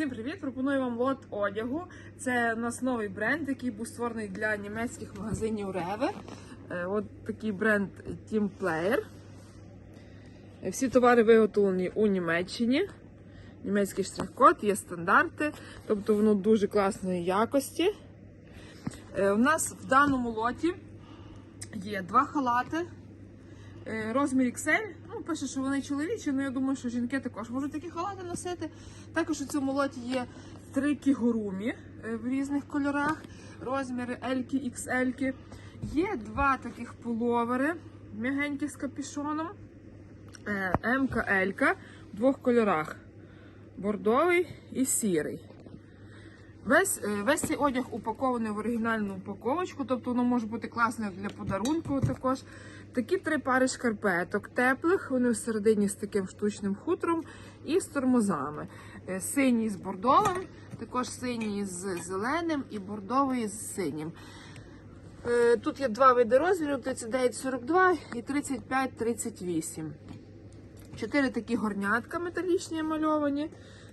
Всім привіт! Пропоную вам лот одягу. Це у нас новий бренд, який був створений для німецьких магазинів Rewe. Е, От такий бренд Team Player. Всі товари виготовлені у Німеччині. Німецький штрих-код, є стандарти, тобто воно дуже класної якості. Е, У нас в даному лоті є два халати. Е, Розмір XL. Ну, пише, що вони чоловічі, але я думаю, що жінки також можуть такі халати носити. Також у цьому лоті є три кігурумі е, в різних кольорах, розміри L, XL. Є два таких пуловери м'ягенькі з капюшоном. Е, МК, Л в двох кольорах: бордовий і сірий. Весь, е, весь цей одяг упакований в оригінальну упаковочку, тобто воно може бути класним для подарунку також. Такі три пари шкарпеток теплих, вони всередині з таким штучним хутром і з тормозами. Е, Синій з бордовим, також синій з зеленим і бордовий з синім. Е, Тут є два види розмірів: 39-42 і 35-38. Чотири такі горнятка металічні мальовані,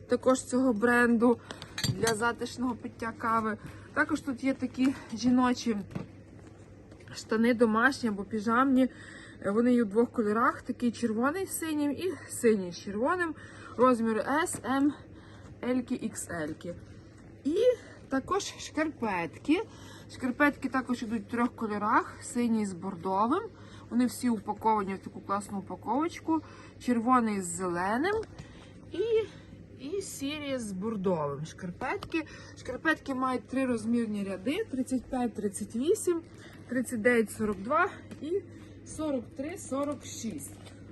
також цього бренду для затишного пиття кави. Також тут є такі жіночі штани домашні або піжамні. Е, Вони є у двох кольорах: такий червоний з синім і синій з червоним. Розміри S, M, L, XL. І також шкарпетки. Шкарпетки також йдуть в трьох кольорах: синій з бордовим. Вони всі упаковані в таку класну упаковочку. Червоний з зеленим і, і сірі з бордовим. Шкарпетки. Шкарпетки мають три розмірні ряди: 35, 38, 39, 42 і 43, 46.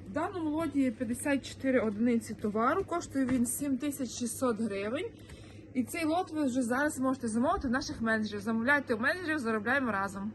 В даному лоті є 54 одиниці товару, коштує він 7600 гривень. І цей лот ви вже зараз можете замовити в наших менеджерів. Замовляйте у менеджерів, заробляємо разом.